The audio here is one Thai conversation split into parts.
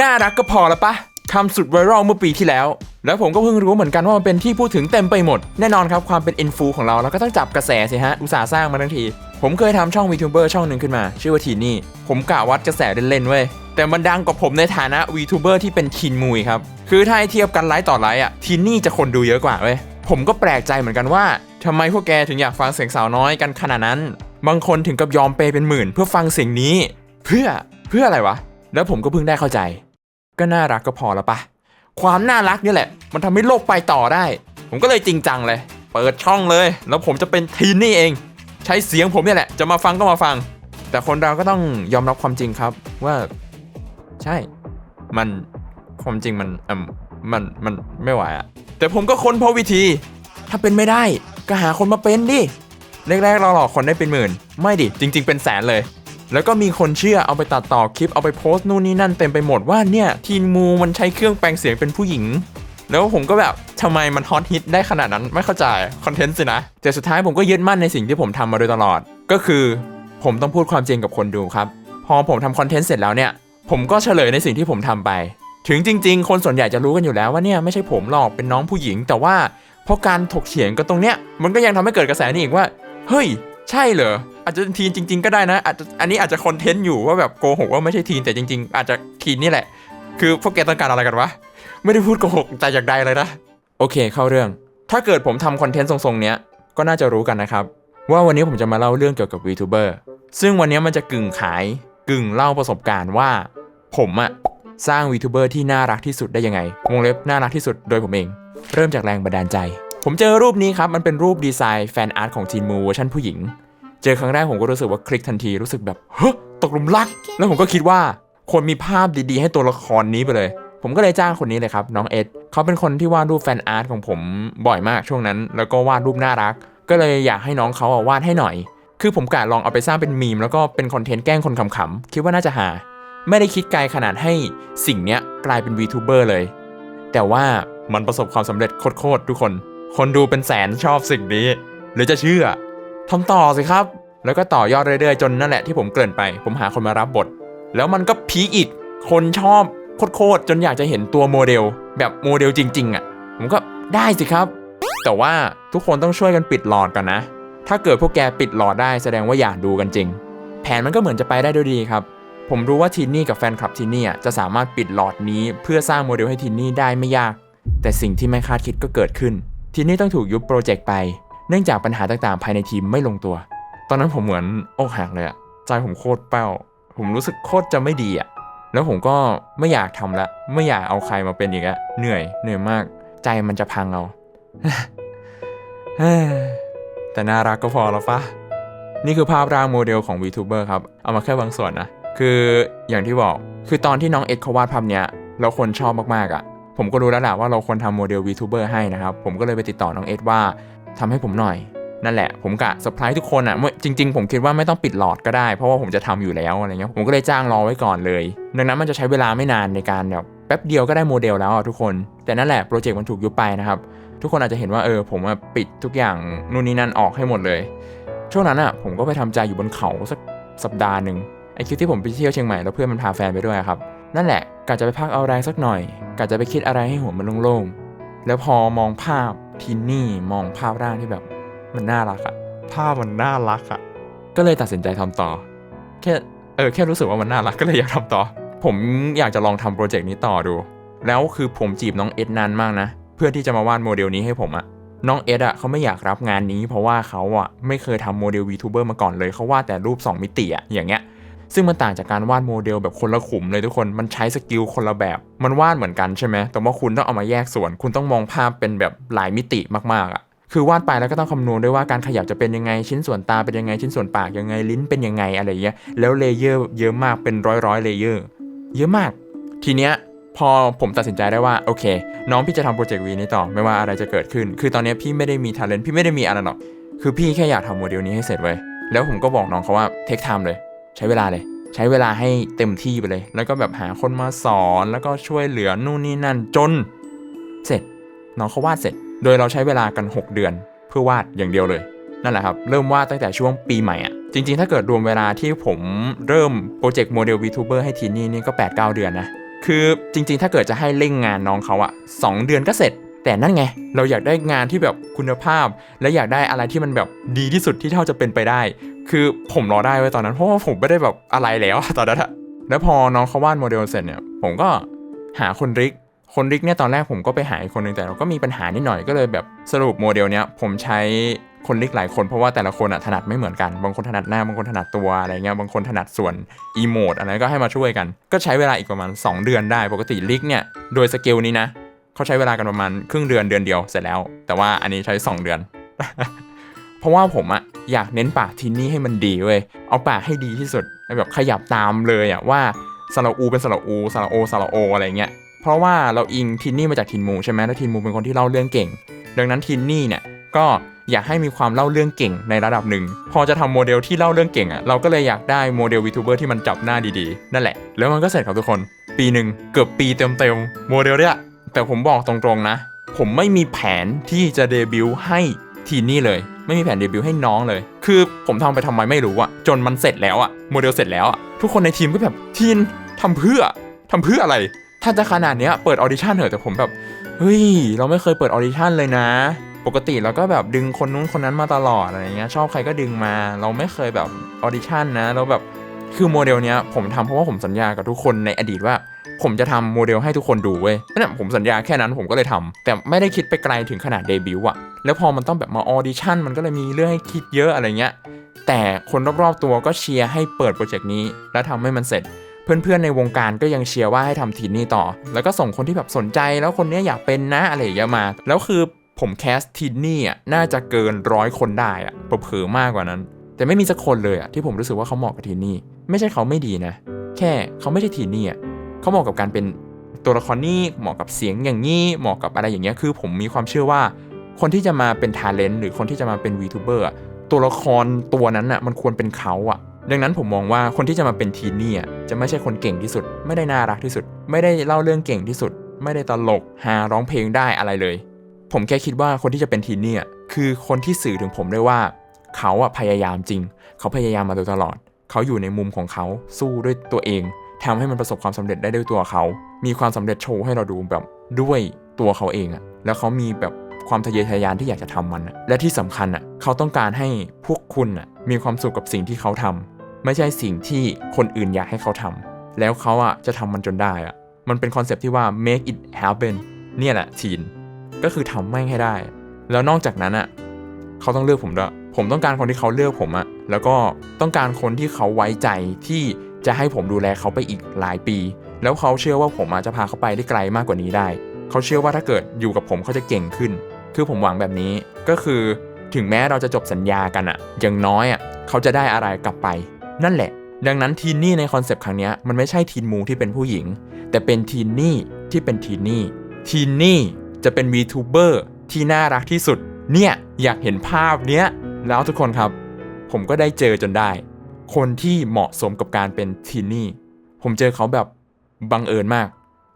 น่ารักก็พอละปะคำสุดไวรัลเมื่อปีที่แล้ว แล้วผมก็เพิ่งรู้เหมือนกันว่ามันเป็นที่พูดถึงเต็มไปหมด แน่นอนครับความเป็นอินฟูของเราเราก็ต้องจับกระแสสิฮะ อุตสาห์สร้างมาทั้งที ผมเคยทำช่องวีทูเบอร์ช่องหนึ่งขึ้นมา ชื่อว่าทีนี่ ผมกะวัดกระแสเล่นๆเว้ย แต่มันดังกว่าผมในฐานะวีทูเบอร์ที่เป็นทีนมุยครับ คือถ้าเทียบกันไลฟ์ต่อไลฟ์อะทีนี่จะคนดูเยอะกว่าเว้ย ผมก็แปลกใจเหมือนกันว่าทำไมพวกแกถึงอยากฟังเสียงสาวน้อยกันขนาดนั้น บางคนถึงกับยอมเปย์เป็นหมื่น เพื่อฟังเสียงนี้ เพื่อเพื่ออะไรวะ แล้วผมก็เพิ่งได้เข้าใจ ก็น่ารักก็พอแล้วปะความน่ารักนี่แหละ มันทำให้โลกไปต่อได้ ผมก็เลยจริงจังเลย เปิดช่องเลย แล้วผมจะเป็นทีนนี่เอง ใช้เสียงผมเนี่ยแหละ จะมาฟังก็มาฟัง แต่คนเราก็ต้องยอมรับความจริงครับว่า ใช่ มันความจริงมันอืมมัน มันไม่ไหวอะแต่ผมก็ค้นพบวิธี ถ้าเป็นไม่ได้ ก็หาคนมาเป็นดิแรกๆเราหลอกคนได้เป็นหมื่น ไม่ดิ จริง ๆ เป็นแสนเลย แล้วก็มีคนเชื่อเอาไปตัดต่อคลิปเอาไปโพสต์นู่นนี่นั่นเต็มไปหมดว่าเนี่ยทีนมูมันใช้เครื่องแปลงเสียงเป็นผู้หญิง แล้วผมก็แบบทำไมมันฮอตฮิตได้ขนาดนั้นไม่เข้าใจคอนเทนต์สินะ แต่สุดท้ายผมก็ยึดมั่นในสิ่งที่ผมทำมาโดยตลอด ก็คือผมต้องพูดความจริงกับคนดูครับ พอผมทำคอนเทนต์เสร็จแล้วเนี่ย ผมก็เฉลยในสิ่งที่ผมทำไป ถึงจริง ๆ คนส่วนใหญ่จะรู้กันอยู่แล้วว่าเนี่ยไม่ใช่ผมหรอกเป็นน้องผู้หญิง แต่ว่าเพราะการถกเถียงกันตรงเนี้ยมันก็ยังทำให้เกิดกระแสนี้อีกว่าเฮ้ย ใช่เหรออาจจะทีนจริง ๆ ก็ได้นะอาจจะอันนี้อาจจะคอนเทนต์อยู่ว่าแบบโกหกว่าไม่ใช่ทีนแต่จริง ๆ อาจจะทีนนี่แหละ คือพวกแกต้องการอะไรกันวะไม่ได้พูดโกหกแต่อย่างใดเลยนะโอเค เข้าเรื่อง ถ้าเกิดผมทำคอนเทนต์ทรงๆเนี้ยก็น่าจะรู้กันนะครับ ว่าวันนี้ผมจะมาเล่าเรื่องเกี่ยวกับ VTuber ซึ่งวันนี้มันจะกึ่งขายกึ่งเล่าประสบการณ์ว่า ผมอะสร้าง VTuber ที่น่ารักที่สุดได้ยังไงวงเล็บน่ารักที่สุดโดยผมเอง เริ่มจากแรงบันดาลใจ ผมเจอรูปนี้ครับ มันเป็นรูปดีไซน์แฟนอาร์ตของทีนมูเวอร์ชันผู้หญิง เจอครั้งแรกผมก็รู้สึกว่าคลิกทันทีรู้สึกแบบเฮ้ยตกหลุมรัก แล้วผมก็คิดว่าควรมีภาพดีๆ ให้ตัวละครนี้ไปเลย ผมก็เลยจ้างคนนี้เลยครับ น้องเอ็ดเขาเป็นคนที่วาดรูปแฟนอาร์ตของผมบ่อยมากช่วงนั้น แล้วก็วาดรูปน่ารัก ก็เลยอยากให้น้องเขาวาดให้หน่อย คือผมกะลองเอาไปสร้างเป็นมีม แล้วก็เป็นคอนเทนต์แกล้งคนขำๆคิดว่าน่าจะหา ไม่ได้คิดไกลขนาดให้สิ่งเนี้ยกลายเป็น VTuber เลย แต่ว่ามันประสบความสำเร็จโคตรๆทุกคน คนดูเป็นแสนชอบสิ่งนี้ หรือจะเชื่อทำต่อสิครับ แล้วก็ต่อยอดเรื่อยๆจนนั่นแหละที่ผมเกริ่นไป ผมหาคนมารับบท แล้วมันก็พีคอีก คนชอบโคตรๆจนอยากจะเห็นตัวโมเดล แบบโมเดลจริง ๆอะ ผมก็ได้สิครับ แต่ว่าทุกคนต้องช่วยกันปิดหลอดก่อนนะ ถ้าเกิดพวกแกปิดหลอดได้แสดงว่าอยากดูกันจริง แผนมันก็เหมือนจะไปได้ด้วยดีครับ ผมรู้ว่าทีนี่กับแฟนคลับทีนี่จะสามารถปิดหลอดนี้ เพื่อสร้างโมเดลให้ทีนี่ได้ไม่ยาก แต่สิ่งที่ไม่คาดคิดก็เกิดขึ้น ทีนี่ต้องถูกยุบโปรเจกต์ไป เนื่องจากปัญหาต่างๆ ภายในทีมไม่ลงตัว ตอนนั้นผมเหมือนอกหักเลยอะใจผมโคตรเป้า ผมรู้สึกโคตรจะไม่ดีอะแล้วผมก็ไม่อยากทำละ ไม่อยากเอาใครมาเป็นอีกอะเหนื่อย เหนื่อยมาก ใจมันจะพังเอาแต่น่ารักก็พอแล้วปะนี่คือภาพร่างโมเดลของ VTuber ครับ เอามาแค่บางส่วนนะ คืออย่างที่บอก คือตอนที่น้องเอ็ดเขาวาดภาพเนี้ย แล้วคนชอบมากๆอะ ผมก็รู้แล้วแหละว่าเราควรทำโมเดล VTuber ให้นะครับ ผมก็เลยไปติดต่อน้องเอ็ดว่าทำให้ผมหน่อย นั่นแหละ ผมกะเซอร์ไพรส์ทุกคนอะเมื่อจริง ๆ ผมคิดว่าไม่ต้องปิดหลอดก็ได้ เพราะว่าผมจะทำอยู่แล้วอะไรเงี้ยผมก็เลยจ้างรอไว้ก่อนเลย ดังนั้นมันจะใช้เวลาไม่นานในการแบบแป๊บเดียวก็ได้โมเดลแล้วทุกคน แต่นั่นแหละโปรเจกต์มันถูกยุบไปนะครับทุกคนอาจจะเห็นว่าเออผมปิดทุกอย่างนู่นนี่นั่นออกให้หมดเลย ช่วงนั้นอะผมก็ไปทำใจอยู่บนเขาสักสัปดาห์หนึ่งไอคลิปที่ผมไปเที่ยวเชียงใหม่แล้วเพื่อนมันพาแฟนไปด้วยครับ นั่นแหละกะจะไปพักเอาแรงสักหน่อยกะจะไปคิดอะไรให้หัวมันโล่งๆ แล้วพอมองภาพทีนี่มองภาพร่างที่แบบมันน่ารักอะภาพมันน่ารักอะก็เลยตัดสินใจทำต่อ แค่เออแค่รู้สึกว่ามันน่ารักก็เลยอยากทำต่อ ผมอยากจะลองทำโปรเจกต์นี้ต่อดู แล้วคือผมจีบน้องเอ็ดนานมากนะ เพื่อที่จะมาวาดโมเดลนี้ให้ผมอะน้องเอ็ดอะเขาไม่อยากรับงานนี้เพราะว่าเขาอะไม่เคยทำโมเดล VTuber มาก่อนเลยเขาวาดแต่รูป 2 มิติอะอย่างเงี้ย ซึ่งมันต่างจากการวาดโมเดลแบบคนละขุมเลยทุกคนมันใช้สกิลคนละแบบ มันวาดเหมือนกันใช่ไหมแต่ว่าคุณต้องเอามาแยกส่วน คุณต้องมองภาพเป็นแบบหลายมิติมากๆอะ่ะคือวาดไปแล้วก็ต้องคำนวณด้วยว่าการขยับจะเป็นยังไงชิ้นส่วนตาเป็นยังไงชิ้นส่วนปากยังไงลิ้นเป็นยังไงอะไรเงี้ยแล้วเลเยอร์เยอะมากเป็นร้อยร้อยเลเยอร์เยอะมาก ทีเนี้ยพอผมตัดสินใจได้ว่าโอเค น้องพี่จะทำโปรเจกต์วีนี้ต่อไม่ว่าอะไรจะเกิดขึ้น คือตอนเนี้ยพี่ไม่ได้มีท ALENT พี่ไม่ได้มีอะไรหรอกคือพี่แค่อยากทำโมเดลนี้ให้เสร็จไว้แล้วผมก็บอกน้องเขาว่าเทคไทม์เลย ใช้เวลาเลย ใช้เวลาให้เต็มที่ไปเลย แล้วก็แบบหาคนมาสอนแล้วก็ช่วยเหลือนู่นนี่นั่นจน เสร็จน้องเขาวาดเสร็จ โดยเราใช้เวลากัน 6 เดือน เพื่อวาดอย่างเดียวเลย นั่นแหละครับ เริ่มวาดตั้งแต่ช่วงปีใหม่อะจริงๆ ถ้าเกิดรวมเวลาที่ผมเริ่มโปรเจกต์โมเดล VTuber ให้ทีนี่นี่ก็ 8-9 เดือนนะ คือจริงๆ ถ้าเกิดจะให้เร่งงานน้องเขาอะสองเดือนก็เสร็จ แต่นั่นไง เราอยากได้งานที่แบบคุณภาพ และอยากได้อะไรที่มันแบบดีที่สุดที่เท่าจะเป็นไปได้ คือผมรอได้ไว้ตอนนั้นเพราะว่าผมไม่ได้แบบอะไรแล้วตอนนั้นอะแล้วพอน้องเขาวาดโมเดลเสร็จเนี่ย ผมก็หาคนริก คนริกเนี่ยตอนแรกผมก็ไปหาอีกคนนึงแต่เราก็มีปัญหานิดหน่อยก็เลยแบบสรุปโมเดลเนี้ยผมใช้คนริกหลายคนเพราะว่าแต่ละคนอะถนัดไม่เหมือนกัน บางคนถนัดหน้า บางคนถนัดตัวอะไรเงี้ย บางคนถนัดส่วนอีโมดอะไรก็ให้มาช่วยกัน ก็ใช้เวลาอีกประมาณ 2 เดือนได้ ปกติริกเนี่ยโดยสเกลนี้นะเขาใช้เวลากันประมาณครึ่งเดือนเดือนเดียวเสร็จแล้ว แต่ว่าอันนี้ใช้ 2 เดือน เพราะว่าผมอะ อยากเน้นปากทินนี่ให้มันดีเว้ยเอาปากให้ดีที่สุดแบบขยับตามเลยอะว่าสระอูเป็นสระอูสระโอสระโออะไรเงี้ยเพราะว่าเราอิงทินนี่มาจากทินมูใช่ไหมแล้วทินมูเป็นคนที่เล่าเรื่องเก่ง ดังนั้นทินนี่เนี่ยก็อยากให้มีความเล่าเรื่องเก่งในระดับหนึ่ง พอจะทำโมเดลที่เล่าเรื่องเก่งอะ่ะเราก็เลยอยากได้โมเดลวีทูเบอร์ที่มันจับหน้าดีๆ นั่นแหละ แล้วมันก็เสร็จครับทุกคน ปีหนึ่งเกือบปีเต็มๆโมเดลเนี่ยแต่ผมบอกตรงๆนะ ผมไม่มีแผนที่จะเดบิวต์ให้ทีนี่เลย ไม่มีแผนเดบิวต์ให้น้องเลย คือผมทำไปทำไมไม่รู้อะจนมันเสร็จแล้วอะโมเดลเสร็จแล้วอะทุกคนในทีมก็แบบทีนทำเพื่อทำเพื่ออะไร ถ้าจะขนาดเนี้ยเปิดออดิชั่นเถอะแต่ผมแบบเฮ้ยเราไม่เคยเปิดออดิชั่นเลยนะ ปกติเราก็แบบดึงคนนู้นคนนั้นมาตลอดอะไรเงี้ยชอบใครก็ดึงมา เราไม่เคยแบบออดิชั่นนะเราแบบคือโมเดลเนี้ยผมทำเพราะว่าผมสัญญากับทุกคนในอดีตว่า ผมจะทำโมเดลให้ทุกคนดูเว้ยนั่นแหละผมสัญญาแค่นั้นผมก็เลยทำแต่ไม่ได้คิดไปไกลถึงขนาดเดบิวต์อะแล้วพอมันต้องแบบมาออดิชั่นมันก็เลยมีเรื่องให้คิดเยอะอะไรเงี้ยแต่คนรอบๆตัวก็เชียร์ให้เปิดโปรเจกต์นี้ แล้วทำให้มันเสร็จ เพื่อนๆในวงการก็ยังเชียร์ว่าให้ทำทีนี่ต่อ แล้วก็ส่งคนที่แบบสนใจแล้วคนนี้อยากเป็นนะอะไรอย่างเงี้ยมา แล้วคือผมแคสทีนี่อะน่าจะเกินร้อยคนได้อะเผลอมากกว่านั้น แต่ไม่มีสักคนเลยอะที่ผมรู้สึกว่าเขาเหมาะกับทีนี่ไม่ใช่เขาไม่ดีนะ แค่เขาไม่ใช่ทีนี่อะ เขาเหมาะกับการเป็นตัวละครนี่เหมาะกับเสียงอย่างนี้เหมาะกับอะไรอย่างเงี้ยคือผมมีความเชื่อว่า คนที่จะมาเป็นทาเลนต์หรือคนที่จะมาเป็น VTuber อะตัวละครตัวนั้นอะมันควรเป็นเขาอะดังนั้นผมมองว่าคนที่จะมาเป็นทีนี่อะจะไม่ใช่คนเก่งที่สุด ไม่ได้น่ารักที่สุด ไม่ได้เล่าเรื่องเก่งที่สุด ไม่ได้ตลกหาร้องเพลงได้อะไรเลย ผมแค่คิดว่าคนที่จะเป็นทีนี่อะคือคนที่สื่อถึงผมได้ว่า เขาอะพยายามจริง เขาพยายามมาโดยตลอด เขาอยู่ในมุมของเขาสู้ด้วยตัวเอง ทำให้มันประสบความสำเร็จได้ด้วยตัวเขา มีความสำเร็จโชว์ให้เราดูแบบด้วยตัวเขาเองอะแล้วเขามีแบบความทะเยอทะยานที่อยากจะทำมันและที่สำคัญอะเขาต้องการให้พวกคุณอะมีความสุขกับสิ่งที่เขาทำไม่ใช่สิ่งที่คนอื่นอยากให้เขาทำแล้วเขาอะจะทำมันจนได้อะมันเป็นคอนเซปที่ว่า make it happen เนี่ยแหละทีน ก็คือทำแม่งให้ได้ แล้วนอกจากนั้นอะเขาต้องเลือกผมด้วยผมต้องการคนที่เขาเลือกผมอะแล้วก็ต้องการคนที่เขาไว้ใจที่ จะให้ผมดูแลเขาไปอีกหลายปี แล้วเขาเชื่อว่าผมอาจจะพาเขาไปได้ไกลมากกว่านี้ได้ เขาเชื่อว่าถ้าเกิดอยู่กับผมเขาจะเก่งขึ้น คือผมหวังแบบนี้ก็คือ ถึงแม้เราจะจบสัญญากันอะอย่างน้อยอะเขาจะได้อะไรกลับไป นั่นแหละ ดังนั้นทีนนี่ในคอนเซปต์ครั้งนี้มันไม่ใช่ทีนมูที่เป็นผู้หญิง แต่เป็นทีนนี่ที่เป็นทีนนี่ทีนนี่จะเป็น VTuber ที่น่ารักที่สุด เนี่ยอยากเห็นภาพเนี้ยแล้วทุกคนครับ ผมก็ได้เจอจนได้ คนที่เหมาะสมกับการเป็นทีนี่ ผมเจอเขาแบบบังเอิญมาก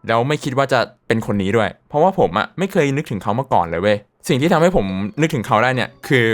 แล้วไม่คิดว่าจะเป็นคนนี้ด้วย เพราะว่าผมอะไม่เคยนึกถึงเขามาก่อนเลยเว้ย สิ่งที่ทำให้ผมนึกถึงเขาได้เนี่ย คือ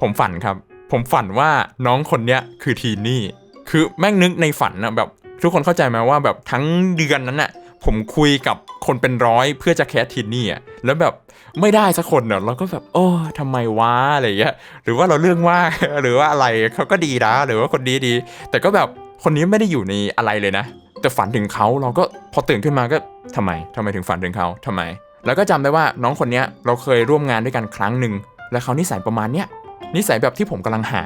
ผมฝันครับ ผมฝันว่าน้องคนเนี้ยคือทีนี่ คือแม่งนึกในฝันอะแบบทุกคนเข้าใจไหมว่าแบบทั้งเดือนนั้นอะ ผมคุยกับคนเป็นร้อยเพื่อจะแคสทีนี่อะแล้วแบบไม่ได้สักคนเนอะเราก็แบบโอ้ทำไมวะอะไรเงี้ยหรือว่าเราเรื่องว่าหรือว่าอะไรเขาก็ดีนะ หรือว่าคนดีดี แต่ก็แบบคนนี้ไม่ได้อยู่ในอะไรเลยนะ แต่ฝันถึงเขาเราก็พอตื่นขึ้นมาก็ทำไมทำไมถึงฝันถึงเขาทำไม แล้วก็จำได้ว่าน้องคนนี้เราเคยร่วมงานด้วยกันครั้งหนึ่งและเขานิสัยประมาณเนี้ยนิสัยแบบที่ผมกำลังหา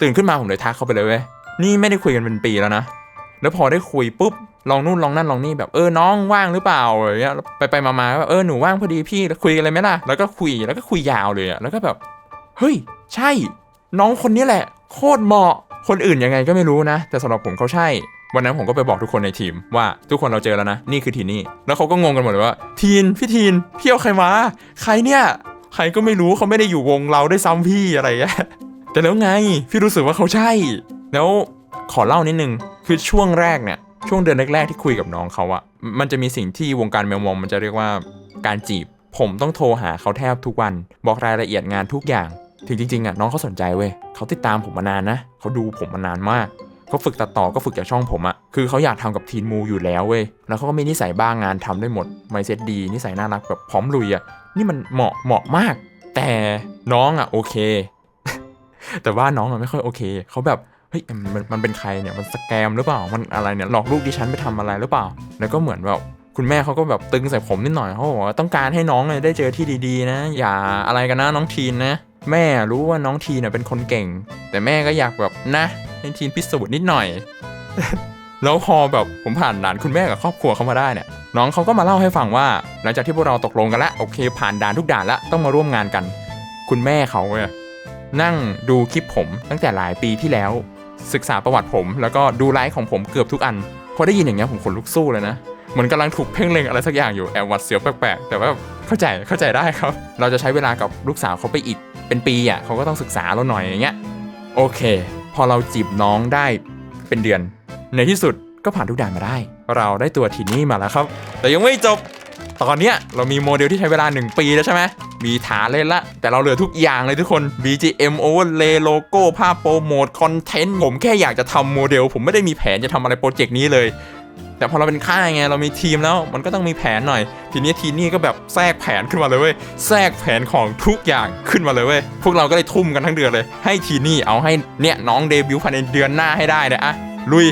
ตื่นขึ้นมาผมเลยทักเขาไปเลยเว้ยนี่ไม่ได้คุยกันเป็นปีแล้วนะแล้วพอได้คุยปุ๊บ ลองนู่นลองนั่นลองนี่แบบเออน้องว่างหรือเปล่าอะไรเงี้ยไปไปมามาแบบเออหนูว่างพอดีพี่คุยกันเลยไหมล่ะแล้วก็คุยแล้วก็คุยยาวเลยอะแล้วก็แบบเฮ้ย ใช่ น้องคนนี้แหละ โคตรเหมาะคนอื่นยังไงก็ไม่รู้นะ แต่สำหรับผมเขาใช่ วันนั้นผมก็ไปบอกทุกคนในทีมว่าทุกคนเราเจอแล้วนะ นี่คือทีนี่ แล้วเขาก็งงกันหมดเลยว่า ทีนพี่ทีนพี่เอาใครมา ใครเนี่ย ใครก็ไม่รู้เขาไม่ได้อยู่วงเราได้วยซ้ำพี่อะไรเงี้ยแต่แล้วไง พี่รู้สึกว่าเขาใช่ แล้วขอเล่านิดนึงคือช่วงแรกเนี่ย ช่วงเดือนแรกๆที่คุยกับน้องเขาอะมันจะมีสิ่งที่วงการแมวมองมันจะเรียกว่าการจีบ ผมต้องโทรหาเขาแทบทุกวัน บอกรายละเอียดงานทุกอย่าง ถึงจริงๆอะน้องเขาสนใจเว้ยเขาติดตามผมมานานนะเขาดูผมมานานมากเขาฝึกตัดต่อก็ฝึกจากช่องผมอะคือเขาอยากทำกับทีนมูอยู่แล้วเว้ยแล้วเขาก็มีนิสัยบ้างงานทำได้หมดไมเซ็ตดีนิสัยน่ารักแบบพร้อมลุยอะนี่มันเหมาะเหมาะมาก แต่น้องอะโอเค แต่ว่าน้องอะไม่ค่อยโอเคเขาแบบ เฮ้ยมันมันเป็นใครเนี่ยมันสแกมหรือเปล่ามันอะไรเนี่ยหลอกลูกดิฉันไปทำอะไรหรือเปล่า แล้วก็เหมือนแบบคุณแม่เขาก็แบบตึงใส่ผมนิดหน่อยเขาบอกว่าต้องการให้น้องได้เจอที่ดีๆ นะ อย่าอะไรกันนะน้องทีนนะ แม่รู้ว่าน้องทีนน่ะเป็นคนเก่ง แต่แม่ก็อยากแบบนะให้ทีนพิสูจน์นิดหน่อย แล้วพอแบบผมผ่านด่านคุณแม่กับครอบครัวเขามาได้เนี่ยน้องเขาก็มาเล่าให้ฟังว่า หลังจากที่พวกเราตกลงกันแล้วโอเค ผ่านด่านทุกด่านแล้วต้องมาร่วมงานกัน คุณแม่เขาเนี่ยนั่งดูคลิปผมตั้งแต่หลายปีที่แล้ว ศึกษาประวัติผม แล้วก็ดูไลฟ์ของผมเกือบทุกอันพอได้ยินอย่างเงี้ยผมขนลุกสู้เลยนะเหมือนกำลังถูกเพ่งเล็งอะไรสักอย่างอยู่แอบหวัดเสียวแปลกๆแต่ว่าเข้าใจเข้าใจได้ครับ เราจะใช้เวลากับลูกสาวเขาไปอีกเป็นปีอะเขาก็ต้องศึกษาเราหน่อยอย่างเงี้ยโอเค พอเราจีบน้องได้เป็นเดือน ในที่สุดก็ผ่านทุกด่านมาได้ เราได้ตัวทีนี่มาแล้วครับ แต่ยังไม่จบ ตอนเนี้ยเรามีโมเดลที่ใช้เวลา 1 ปีแล้วใช่ไหมมีฐานเล่นละ แต่เราเหลือทุกอย่างเลยทุกคน BGM overlay โลโก้ภาพโปรโมทคอนเทนต์ผมแค่อยากจะทำโมเดล ผมไม่ได้มีแผนจะทำอะไรโปรเจกต์นี้เลยแต่พอเราเป็นค่ายไงเรามีทีมแล้วมันก็ต้องมีแผนหน่อย ทีนี้ทีนี่ก็แบบแทรกแผนขึ้นมาเลยเว้ยแทรกแผนของทุกอย่างขึ้นมาเลยเว้ยพวกเราก็เลยทุ่มกันทั้งเดือนเลย ให้ทีนี่เอาให้เนี่ยน้องเดบิวต์ภายในเดือนหน้าให้ได้นะอะลุย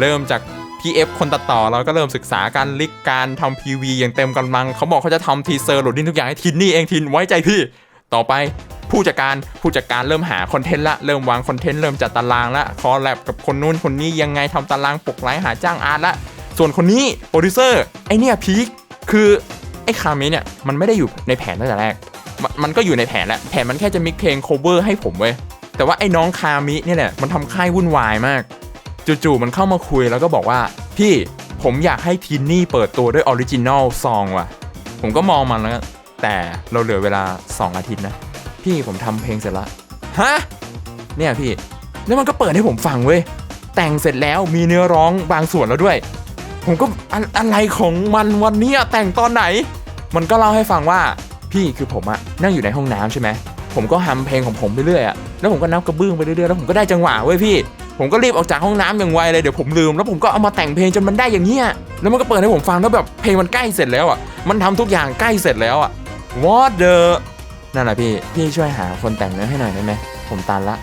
เริ่มจาก PF คนตัดต่อเราก็เริ่มศึกษาการลิกการทำ PV อย่างเต็มกำลัง เขาบอกเขาจะทำทีเซอร์โหลดดิ้งทุกอย่างให้ทินนี่เองทินไว้ใจพี่ต่อไปผู้จัดการผู้จัดการเริ่มหาคอนเทนต์ละเริ่มวางคอนเทนต์เริ่มจัดตารางละคอแลบกับคนนู้นคนนี้ยังไงทำตารางปกไลฟ์หาจ้างอาร์ตละส่วนคนนี้โปรดิวเซอร์ไอเนี่ยพีคคือไอคาเมเนี่ยมันไม่ได้อยู่ในแผนตั้งแต่แรกมันมันก็อยู่ในแผนแหละแผนมันแค่จะมิกเพลงโคเวอร์ให้ผมเว้ยแต่ว่าไอ้น้องคามิเนี่ยแหละมันทำค่ายวุ่นวายมาก จู่ๆมันเข้ามาคุยแล้วก็บอกว่าพี่ผมอยากให้ทินนี่เปิดตัวด้วยออริจินอลซองว่ะ ผมก็มองมันแล้ว แต่เราเหลือเวลา 2 อาทิตย์นะ พี่ผมทำเพลงเสร็จละฮะเนี่ยพี่ แล้วมันก็เปิดให้ผมฟังเว้ย แต่งเสร็จแล้วมีเนื้อร้องบางส่วนแล้วด้วย ผมก็อะอะไรของมันวันนี้อะแต่งตอนไหน มันก็เล่าให้ฟังว่าพี่คือผมอะนั่งอยู่ในห้องน้ำใช่ไหมผมก็ฮัมเพลงของผมไปเรื่อยอะแล้วผมก็นับกระเบื้องไปเรื่อยๆแล้วผมก็ได้จังหวะเว้ยพี่ ผมก็รีบออกจากห้องน้ำอย่างไวเลยเดี๋ยวผมลืม แล้วผมก็เอามาแต่งเพลงจนมันได้อย่างเงี้ยแล้วมันก็เปิดให้ผมฟังแล้วแบบเพลงมันใกล้เสร็จแล้วอะมันทำทุกอย่างใกล้เสร็จแล้วอะ What the นั่นแหละพี่พี่ช่วยหาคนแต่งเนื้อให้หน่อยได้ไหมผมตันละ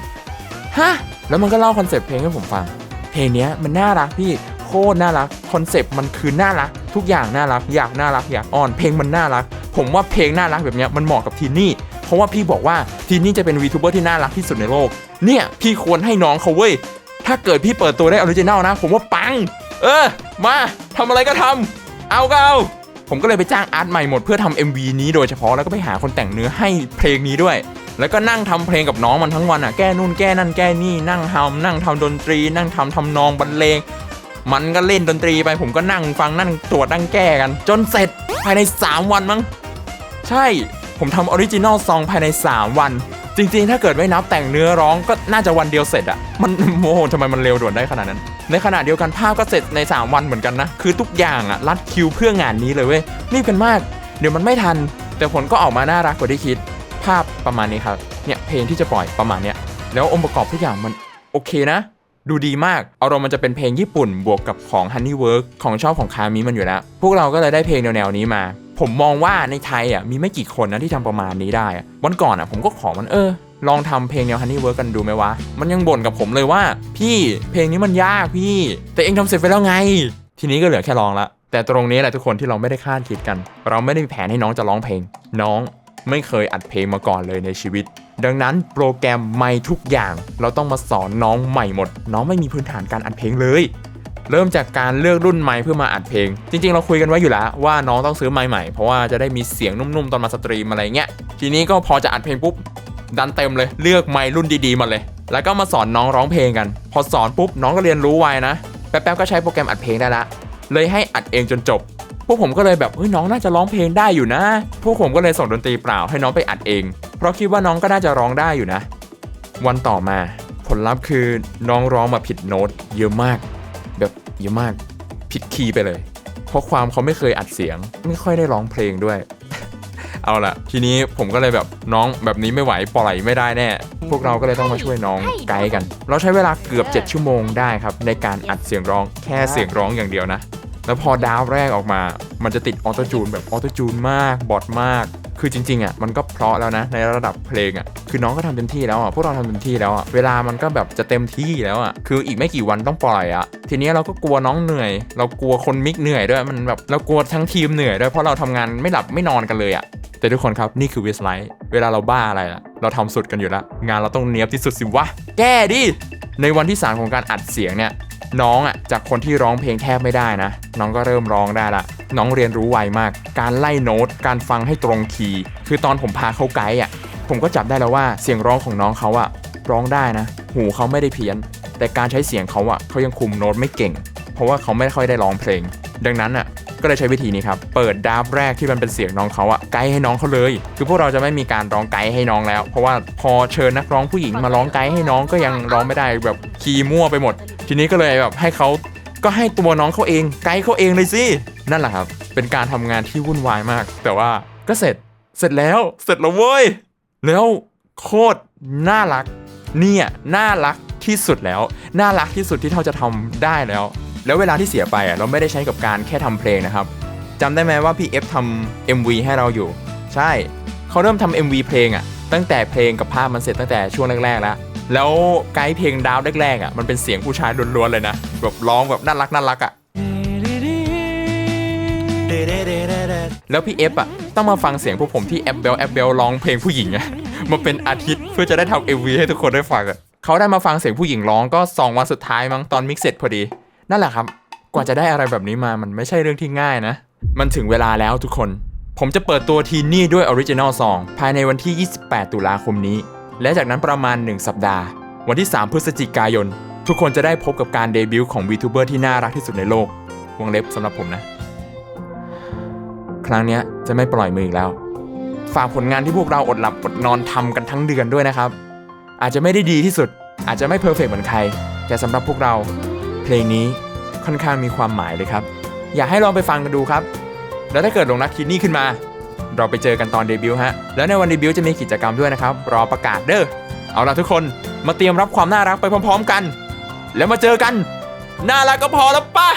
ฮะแล้วมันก็เล่าคอนเซปต์เพลงให้ผมฟัง เพลงเนี้ยมันน่ารักพี่โคตรน่ารักคอนเซปต์มันคือน่ารัก ทุกอย่างน่ารักอยากน่ารักอยากอ่อนเพลงมันน่ารัก ผมว่าเพลงน่ารักแบบเนี้ยมันเหมาะกับทีนี่เพราะว่าพี่บอกว่าทีนี่จะเป็นวีทูเบอร์ที่น่ารักที่สุดในโลกเนี่ยพี่ควรให้น้องเขาเว้ย ถ้าเกิดพี่เปิดตัวได้ออริจินัลนะ ผมว่าปัง เออ มาทำอะไรก็ทำเอาก็เอา ผมก็เลยไปจ้างอาร์ตใหม่หมดเพื่อทำ MV นี้โดยเฉพาะแล้วก็ไปหาคนแต่งเนื้อให้เพลงนี้ด้วย แล้วก็นั่งทำเพลงกับน้องมันทั้งวันอะแก้นู่นแก้นั่นแก้นี่นั่งทำนั่งทำดนตรี นั่งทำทำนองบรรเลงมันก็เล่นดนตรีไปผมก็นั่งฟังนั่งตรวจนั่งแก้กัน จนเสร็จภายใน 3 วันมั้งใช่ผมทำออริจินอลซองภายใน 3 วัน จริงๆ ถ้าเกิดไม่นับแต่งเนื้อร้องก็น่าจะวันเดียวเสร็จอะมันโมโหทำไมมันเร็วด่วนได้ขนาดนั้น ในขณะเดียวกันภาพก็เสร็จใน 3 วันเหมือนกันนะ คือทุกอย่างอะรัดคิวเพื่องานนี้เลยเว้ยรีบกันมาก เดี๋ยวมันไม่ทัน แต่ผลก็ออกมาน่ารักกว่าที่คิด ภาพประมาณนี้ครับเนี่ยเพลงที่จะปล่อยประมาณเนี้ยแล้วองค์ประกอบทุกอย่างมันโอเคนะ ดูดีมากเอารามันจะเป็นเพลงญี่ปุ่นบวกกับของ Honeywork ของชอบของคามิมันอยู่แล้วพวกเราก็เลยได้เพลงแนวๆนี้มา ผมมองว่าในไทยอะมีไม่กี่คนนะที่ทำประมาณนี้ได้วันก่อนอะผมก็ขอมันเออ ลองทำเพลงแนว Honeywork กันดูไหมวะ มันยังบ่นกับผมเลยว่า พี่เพลงนี้มันยากพี่ แต่เองทำเสร็จไปแล้วไง ทีนี้ก็เหลือแค่ร้องละ แต่ตรงนี้แหละทุกคนที่เราไม่ได้คาดคิดกัน เราไม่ได้มีแผนให้น้องจะร้องเพลง น้องไม่เคยอัดเพลงมาก่อนเลยในชีวิต ดังนั้นโปรแกรมใหม่ทุกอย่าง เราต้องมาสอนน้องใหม่หมด น้องไม่มีพื้นฐานการอัดเพลงเลย เริ่มจากการเลือกรุ่นไมค์เพื่อมาอัดเพลง จริง ๆ เราคุยกันไว้อยู่แล้วว่าน้องต้องซื้อไมค์ใหม่เพราะว่าจะได้มีเสียงนุ่มๆตอนมาสตรีมอะไรเงี้ยทีนี้ก็พอจะอัดเพลงปุ๊บดันเต็มเลยเลือกไมค์รุ่นดีๆมาเลย แล้วก็มาสอนน้องร้องเพลงกัน พอสอนปุ๊บน้องก็เรียนรู้ไวนะแป๊บๆก็ใช้โปรแกรมอัดเพลงได้ละเลยให้อัดเองจนจบ พวกผมก็เลยแบบเฮ้ยน้องน่าจะร้องเพลงได้อยู่นะ พวกผมก็เลยส่งดนตรีเปล่าให้น้องไปอัดเอง เพราะคิดว่าน้องก็น่าจะร้องได้อยู่นะ วันต่อมา ผลลัพธ์คือน้องร้องมาผิดโน้ตเยอะมาก เยอะมากผิดคีย์ไปเลย เพราะความเขาไม่เคยอัดเสียง ไม่ค่อยได้ร้องเพลงด้วย เอาละทีนี้ผมก็เลยแบบน้องแบบนี้ไม่ไหวปล่อยไม่ได้แน่ พวกเราก็เลยต้องมาช่วยน้องไกด์กัน เราใช้เวลาเกือบ 7 ชั่วโมงได้ครับ ในการอัดเสียงร้องแค่เสียงร้องอย่างเดียวนะ แล้วพอดาวแรกออกมา มันจะติดออโตจูนแบบออโตจูนมากบอดมาก คือจริงๆอะมันก็เพราะแล้วนะในระดับเพลงอะคือน้องก็ทำเต็มที่แล้วอะพวกเราทำเต็มที่แล้วอะเวลามันก็แบบจะเต็มที่แล้วอะคืออีกไม่กี่วันต้องปล่อยอะทีนี้เราก็กลัวน้องเหนื่อย เรากลัวคนมิกเหนื่อยด้วยมันแบบเรากลัวทั้งทีมเหนื่อยด้วยเพราะเราทำงานไม่หลับไม่นอนกันเลยอะแต่ทุกคนครับนี่คือวิสไลท์เวลาเราบ้าอะไรอะเราทำสุดกันอยู่แล้วงานเราต้องเนียบที่สุดสิวะแก้ดิในวันที่สามของการอัดเสียงเนี่ย น้องอะจากคนที่ร้องเพลงแทบไม่ได้นะ น้องก็เริ่มร้องได้ละ น้องเรียนรู้ไวมาก การไล่โน้ต การฟังให้ตรงคีย์คือตอนผมพาเขาไกด์อะผมก็จับได้แล้วว่าเสียงร้องของน้องเขาอะร้องได้นะ หูเขาไม่ได้เพี้ยน แต่การใช้เสียงเขาอะเขายังคุมโน้ตไม่เก่ง เพราะว่าเขาไม่ค่อยได้ร้องเพลง ดังนั้นอะก็เลยใช้วิธีนี้ครับ เปิดดาฟแรกที่มันเป็นเสียงน้องเขาอะไกด์ให้น้องเขาเลย คือพวกเราจะไม่มีการร้องไกด์ให้น้องแล้ว เพราะว่าพอเชิญนักร้องผู้หญิงมาร้องไกด์ให้น้องก็ยังร้องไม่ได้แบบคีย์มั่วไปหมด ทีนี้ก็เลยแบบให้เขาก็ให้ตัวน้องเขาเองไกด์เขาเองเลยสินั่นแหละครับ เป็นการทำงานที่วุ่นวายมาก แต่ว่าก็เสร็จเสร็จแล้วเสร็จแล้วเว้ยแล้วโคตรน่ารักเนี่ยน่ารักที่สุดแล้ว น่ารักที่สุดที่เท่าจะทำได้แล้ว แล้วเวลาที่เสียไปอะเราไม่ได้ใช้กับการแค่ทำเพลงนะครับจำได้ไหมว่าพี่เอฟทำ MV ให้เราอยู่ ใช่เขาเริ่มทำ MV เพลงอะตั้งแต่เพลงกับภาพมันเสร็จตั้งแต่ช่วงแรกๆแล้ว แล้วไกด์เพลงดาวแรกๆอะมันเป็นเสียงผู้ชายล้วนๆเลยนะแบบร้องแบบน่ารักน่ารักอะแล้วพี่เอฟอะต้องมาฟังเสียงพวกผมที่แอปเบลแอปเบลร้องเพลงผู้หญิงอะมาเป็นอาทิตย์เพื่อจะได้ทำ MV ให้ทุกคนได้ฟังอะเขาได้มาฟังเสียงผู้หญิงร้องก็สองวันสุดท้ายมั้งตอนมิกเสร็จพอดี นั่นแหละครับ กว่าจะได้อะไรแบบนี้มามันไม่ใช่เรื่องที่ง่ายนะ มันถึงเวลาแล้วทุกคน ผมจะเปิดตัวทีนี่ด้วยออริจินอลซองภายในวันที่ 28 ตุลาคมนี้ และจากนั้นประมาณ 1 สัปดาห์ วันที่ 3 พฤศจิกายน ทุกคนจะได้พบกับการเดบิวต์ของ VTuber ที่น่ารักที่สุดในโลก วงเล็บสำหรับผมนะ ครั้งนี้จะไม่ปล่อยมืออีกแล้ว ฝากผลงานที่พวกเราอดหลับอดนอนทำกันทั้งเดือนด้วยนะครับ อาจจะไม่ได้ดีที่สุด อาจจะไม่เพอร์เฟกเหมือนใคร แต่สำหรับพวกเรา เพลงนี้ค่อนข้างมีความหมายเลยครับ อยากให้ลองไปฟังกันดูครับ แล้วถ้าเกิดลงนักคิดนี่ขึ้นมา เราไปเจอกันตอนเดบิวต์ฮะ แล้วในวันเดบิวต์จะมีกิจกรรมด้วยนะครับ รอประกาศเด้อ เอาล่ะทุกคน มาเตรียมรับความน่ารักไปพร้อม ๆ กัน แล้วมาเจอกัน น่ารักก็พอแล้วป่ะ